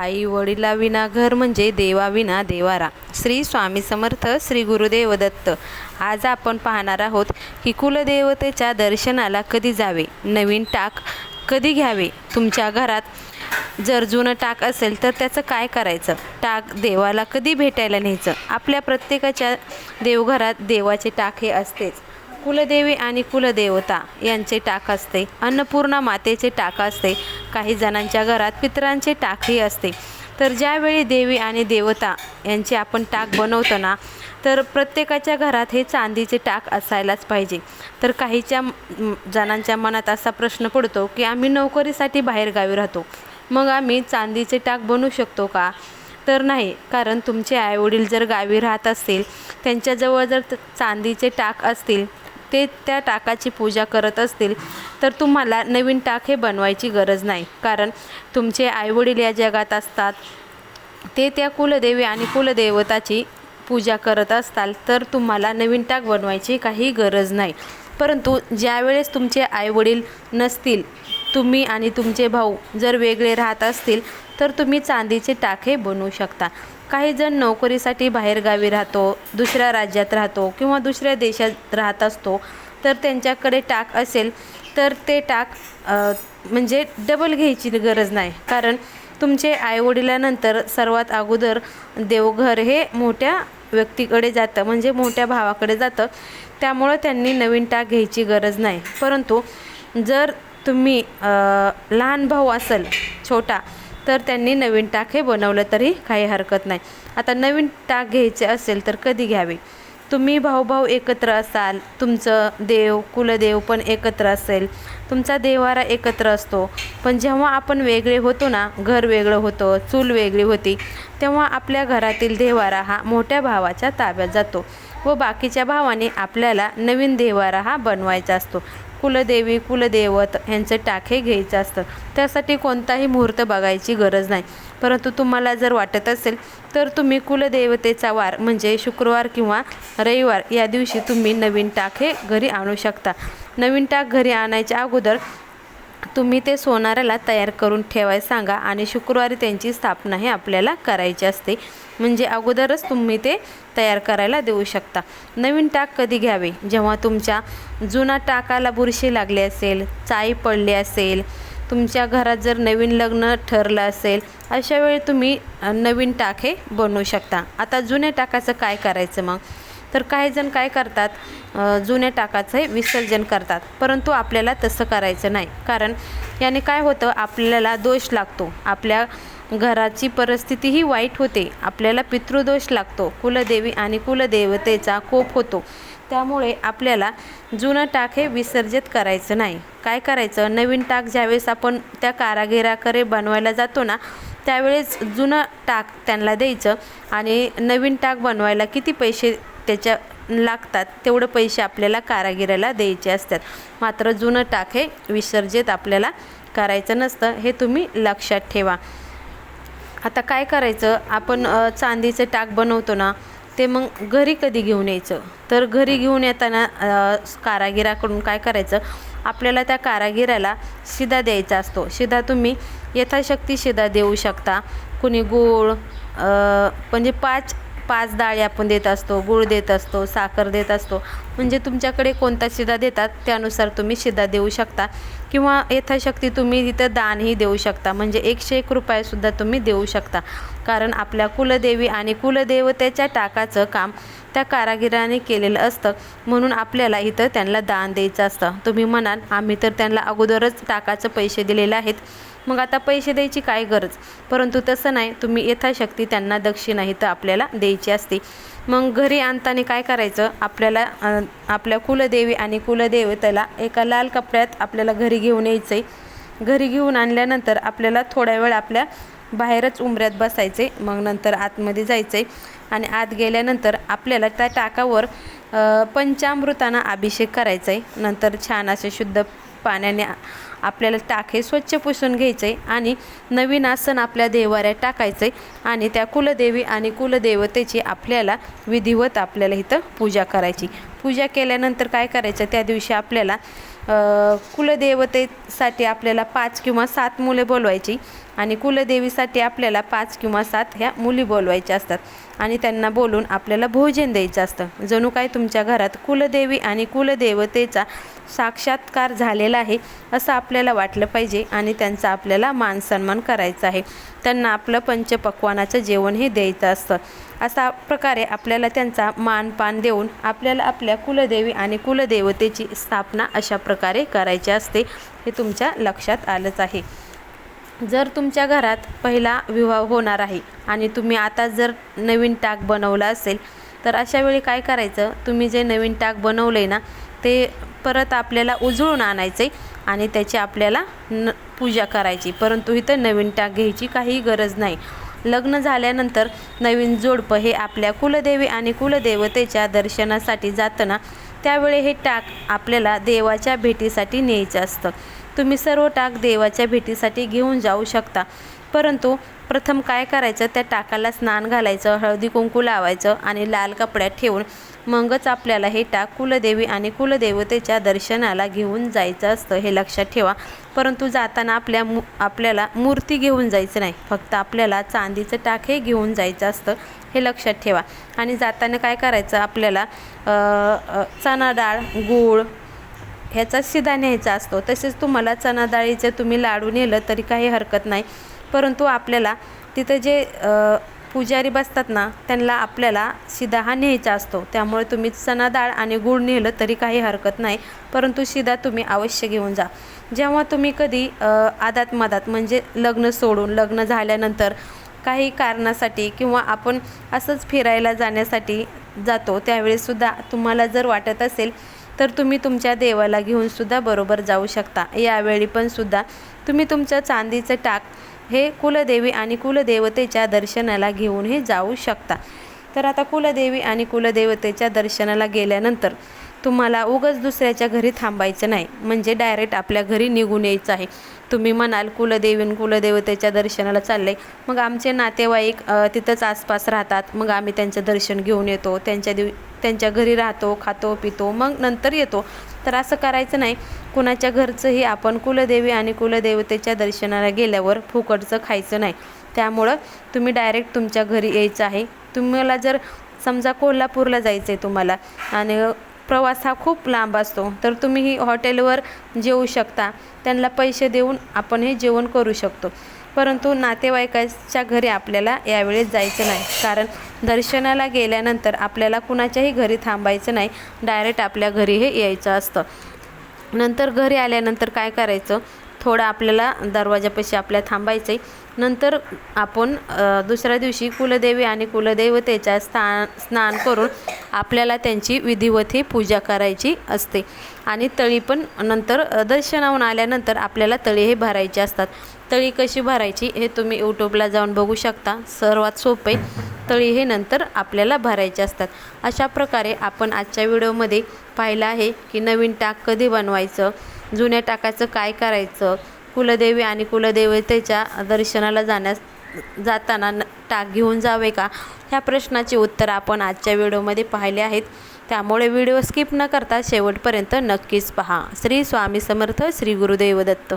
आई वडिलाविना घर म्हणजे देवाविना देवारा. श्री स्वामी समर्थ श्री गुरुदेव दत्त आज आपण पाहणार आहोत की कुलदेवतेच्या दर्शनाला कधी जावे? नवीन टाक कधी घ्यावे? तुमच्या घरात जर जुनं टाक असेल तर त्याचं काय करायचं? टाक देवाला कधी भेटायला न्यायचं? आपल्या प्रत्येकाच्या देवघरात देवाचे टाक हे असतेच. कुलदेवी आणि कुलदेवता यांचे टाक असते. अन्नपूर्णा मातेचे टाक असते. काही जणांच्या घरात पितरांचे टाकही असते. तर ज्यावेळी देवी आणि देवता यांचे आपण टाक बनवतो ना तर प्रत्येकाच्या घरात हे चांदीचे टाक असायलाच पाहिजे. तर काहीच्या जणांच्या मनात असा प्रश्न पडतो की आम्ही नोकरीसाठी बाहेरगावी राहतो. मग आम्ही चांदीचे टाक बनवू शकतो का? तर नाही कारण तुमचे आईवडील जर गावी राहत असतील त्यांच्याजवळ जर चांदीचे टाक असतील ते त्या टाकाची पूजा करत असतील तर तुम्हाला नवीन टाक हे बनवायची गरज नाही. कारण तुमचे आईवडील या जगात असतात. ते त्या कुलदेवी आणि कुलदेवताची पूजा करत असताल तर तुम्हाला नवीन टाक बनवायची काही गरज नाही. परंतु ज्यावेळेस तुमचे आईवडील नसतील तुम्ही आणि तुमचे भाऊ जर वेगळे राहत असतील तर तुम्ही चांदीचे टाक हे बनवू शकता. काही जण नोकरीसाठी बाहेरगावी राहतो दुसऱ्या राज्यात राहतो किंवा दुसऱ्या देशात राहत असतो तर त्यांच्याकडे टाक असेल तर ते टाक म्हणजे डबल घ्यायची गरज नाही. कारण तुमचे आईवडिलानंतर सर्वात अगोदर देवघर हे मोठ्या व्यक्तीकडे जातं म्हणजे मोठ्या भावाकडे जातं. त्यामुळं त्यांनी नवीन टाक घ्यायची गरज नाही. परंतु जर तुम्ही लहान भाऊ असेल छोटा तर त्यांनी नवीन टाक हे बनवलं तरी काही हरकत नाही. आता नवीन टाक घ्यायचे असेल तर कधी घ्यावे? तुम्ही भाऊभाऊ एकत्र असाल तुमचं देव कुलदेव पण एकत्र असेल. तुमचा देवारा एकत्र असतो. पण जेव्हा आपण वेगळे होतो ना घर वेगळं होतं चूल वेगळी होती तेव्हा आपल्या घरातील देवारा हा मोठ्या भावाच्या ताब्यात जातो व बाकीच्या भावाने आपल्याला नवीन देवारा हा बनवायचा असतो. कुलदेवी कुलदेवत यांचं टाके घ्यायचं असतं त्यासाठी कोणताही मुहूर्त बघायची गरज नाही. परंतु तुम्हाला जर वाटत असेल तर तुम्ही कुलदेवतेचा वार म्हणजे शुक्रवार किंवा रविवार या दिवशी तुम्ही नवीन टाके घरी आणू शकता. नवीन टाक घरी आणायच्या अगोदर तुम्ही ते सोनाराला तयार करून ठेवायला सांगा आणि शुक्रवारी त्यांची स्थापना हे आपल्याला करायची असते. म्हणजे अगोदरच तुम्ही ते तयार करायला देऊ शकता. नवीन टाक कधी घ्यावे? जेव्हा तुमच्या जुना टाकाला बुरशी लागली असेल चाई पडली असेल तुमच्या घरात जर नवीन लग्न ठरलं असेल अशा वेळी तुम्ही नवीन टाक हे बनवू शकता. आता जुन्या टाकाचं काय करायचं मग? तर काही जण काय करतात जुन्या टाकाचं हे विसर्जन करतात. परंतु आपल्याला तसं करायचं नाही. कारण याने काय होतं आपल्याला दोष लागतो. आपल्या घराची परिस्थितीही वाईट होते. आपल्याला पितृदोष लागतो. कुलदेवी आणि कुलदेवतेचा कोप होतो. त्यामुळे आपल्याला जुनं टाक हे विसर्जित करायचं नाही. काय करायचं? नवीन टाक ज्यावेळेस आपण त्या कारागिराकडे बनवायला जातो ना त्यावेळेस जुनं टाक त्यांना द्यायचं आणि नवीन टाक बनवायला किती पैसे त्याच्या लागतात तेवढं पैसे आपल्याला कारागिराला द्यायचे असतात. मात्र जुनं टाक हे विसर्जित आपल्याला करायचं नसतं हे तुम्ही लक्षात ठेवा. आता काय करायचं? आपण चांदीचं टाक बनवतो ना ते मग घरी कधी घेऊन यायचं? तर घरी घेऊन येताना कारागिराकडून काय करायचं? आपल्याला त्या कारागिराला शिदा द्यायचा असतो. शिदा तुम्ही यथाशक्ती शिदा देऊ शकता. कुणी गोळ म्हणजे पाच पाच डाळी आपण देत असतो गूळ देत असतो साखर देत असतो. म्हणजे तुमच्याकडे कोणता शिदा देतात त्यानुसार तुम्ही शिदा देऊ शकता. किंवा यथाशक्ती तुम्ही तिथं दानही देऊ शकता. म्हणजे एकशे एक रुपयेसुद्धा तुम्ही देऊ शकता. कारण आपल्या कुलदेवी आणि कुलदेवतेच्या टाकाचं काम त्या कारागिराने केलेलं असतं. म्हणून आपल्याला इथं त्यांना दान द्यायचं असतं. तुम्ही म्हणाल आम्ही तर त्यांना अगोदरच टाकाचं पैसे दिलेले आहेत. मग आता पैसे द्यायची काय गरज? परंतु तसं नाही तुम्ही यथाशक्ती त्यांना दक्षिणा तर आपल्याला द्यायची असते. मग घरी आणताना काय करायचं? आपल्याला आपल्या कुलदेवी आणि कुलदेवतेला एका लाल कपड्यात आपल्याला घरी घेऊन यायचं आहे घरी घेऊन आणल्यानंतर आपल्याला थोड्या वेळ आपल्या बाहेरच उंबऱ्यात बसायचे मग नंतर आतमध्ये जायचं आहे आणि आत गेल्यानंतर आपल्याला त्या टाकावर पंचामृतांना अभिषेक करायचा आहे नंतर छान असे शुद्ध पाण्याने आपल्याला टाक हे स्वच्छ पुसून घ्यायचं आहे आणि नवीन आसन आपल्या देवाऱ्यात टाकायचं आहे आणि त्या कुलदेवी आणि कुलदेवतेची आपल्याला विधिवत आपल्याला इथं पूजा करायची. पूजा केल्यानंतर काय करायचं? त्या दिवशी आपल्याला कुलदेवतेसाठी आपल्याला पाच किंवा सात मुले बोलवायची आणि कुलदेवीसाठी आपल्याला पाच किंवा सात ह्या मुली बोलवायच्या असतात. आणि त्यांना बोलून आपल्याला भोजन द्यायचं असतं. जणू काय तुमच्या घरात कुलदेवी आणि कुलदेवतेचा साक्षात्कार झालेला आहे असं आपल्याला वाटलं पाहिजे आणि त्यांचा आपल्याला मान सन्मान करायचा आहे. त्यांना आपलं पंचपक्वानाचं जेवण हे द्यायचं असतं. अशा प्रकारे आपल्याला त्यांचा मानपान देऊन आपल्याला आपल्या कुलदेवी आणि कुलदेवतेची स्थापना अशा प्रकारे करायचे असते हे तुमच्या लक्षात आलंच आहे. जर तुमच्या घरात पहिला विवाह होणार आहे आणि तुम्ही आता जर नवीन टाक बनवला असेल तर अशा वेळी काय करायचं? तुम्ही जे नवीन टाक बनवलं आहे ना ते परत आपल्याला उजळून आणायचे आणि त्याची आपल्याला न पूजा करायची. परंतु इथं नवीन टाक घ्यायची काही गरज नाही. लग्न झाल्यानंतर नवीन जोडपं हे आपल्या कुलदेवी आणि कुलदेवतेच्या दर्शनासाठी जाताना त्यावेळी हे टाक आपल्याला देवाच्या भेटीसाठी न्यायचं असतं. तुम्ही सर्व टाक देवाच्या भेटीसाठी घेऊन जाऊ शकता. परंतु प्रथम काय करायचं? त्या टाकाला स्नान घालायचं हळदी कुंकू लावायचं आणि लाल कपड्यात ठेवून मगच आपल्याला हे टाक कुलदेवी आणि कुलदेवतेच्या दर्शनाला घेऊन जायचं असतं हे लक्षात ठेवा. परंतु जाताना आपल्या मू आपल्याला मूर्ती घेऊन जायचं नाही. फक्त आपल्याला चांदीचं टाक हे घेऊन जायचं असतं हे लक्षात ठेवा. आणि जाताना काय करायचं? आपल्याला चणा डाळ गूळ ह्याचा शिदा न्यायचा असतो. तसेच तुम्हाला चणा डाळीचे तुम्ही लाडू नेलं तरी काही हरकत नाही. परंतु आपल्याला तिथं जे पुजारी बसतात ना त्यांना आपल्याला शिदा हा न्यायचा असतो. त्यामुळे तुम्ही चणा डाळ आणि गूळ नेलं तरी काही हरकत नाही परंतु शिदा तुम्ही अवश्य घेऊन जा. जेव्हा तुम्ही कधी आदात मदात म्हणजे लग्न सोडून लग्न झाल्यानंतर काही कारणासाठी किंवा आपण असंच फिरायला जाण्यासाठी जातो त्यावेळेसुद्धा तुम्हाला जर वाटत असेल तर तुम्ही तुमच्या देवाला घेऊनसुद्धा बरोबर जाऊ शकता. यावेळी पण सुद्धा तुम्ही तुमचं चांदीचं टाक हे कुलदेवी आणि कुलदेवतेच्या दर्शनाला घेऊन हे जाऊ शकता. तर आता कुलदेवी आणि कुलदेवतेच्या दर्शनाला गेल्यानंतर तुम्हाला उगच दुसऱ्याच्या घरी थांबायचं नाही. म्हणजे डायरेक्ट आपल्या घरी निघून यायचं आहे. तुम्ही म्हणाल कुलदेवीन कुलदेवतेच्या दर्शनाला चालले. मग आमचे नातेवाईक तिथंच आसपास राहतात. मग आम्ही त्यांचं दर्शन घेऊन येतो. त्यांच्या दिव त्यांच्या घरी राहतो खातो पितो. मग नंतर येतो. तर असं करायचं नाही. कुणाच्या घरचंही आपण कुलदेवी आणि कुलदेवतेच्या दर्शनाला गेल्यावर फुकटचं खायचं नाही. त्यामुळं तुम्ही डायरेक्ट तुमच्या घरी यायचं आहे. तुम्हाला जर समजा कोल्हापूरला जायचं आहे तुम्हाला आणि प्रवास हा खूप लांब असतो तर तुम्ही ही हॉटेलवर जेवू शकता. त्यांना पैसे देऊन आपण हे जेवण करू शकतो. परंतु नातेवाईकाच्या घरी आपल्याला यावेळेस जायचं नाही. कारण दर्शनाला गेल्यानंतर आपल्याला कुणाच्याही घरी थांबायचं नाही. डायरेक्ट आपल्या घरी हे यायचं असतं. नंतर घरी आल्यानंतर काय करायचं? थोडं आपल्याला दरवाजापाशी आपल्या थांबायचं आहे नंतर आपण दुसऱ्या दिवशी कुलदेवी आणि कुलदेवतेच्या स्थान स्नान करून आपल्याला त्यांची विधिवत ही पूजा करायची असते. आणि तळी पण नंतर दर्शनाहून आल्यानंतर आपल्याला तळी हे भरायचे असतात. तळी कशी भरायची हे तुम्ही यूट्यूबला जाऊन बघू शकता. सर्वात सोपे तळी हे नंतर आपल्याला भरायचे असतात. अशा प्रकारे आपण आजच्या व्हिडिओमध्ये पाहिलं आहे की नवीन टाक कधी बनवायचं जुन्या टाकाचं काय करायचं कुलदेवी आणि कुलदेवतेच्या दर्शनाला जाण्यास जाताना टाक घेऊन जावे का? ह्या प्रश्नाची उत्तर आपण आजच्या व्हिडिओमध्ये पाहिले आहेत. त्यामुळे व्हिडिओ स्किप न करता शेवटपर्यंत नक्कीच पहा. श्री स्वामी समर्थ श्री गुरुदेव दत्त.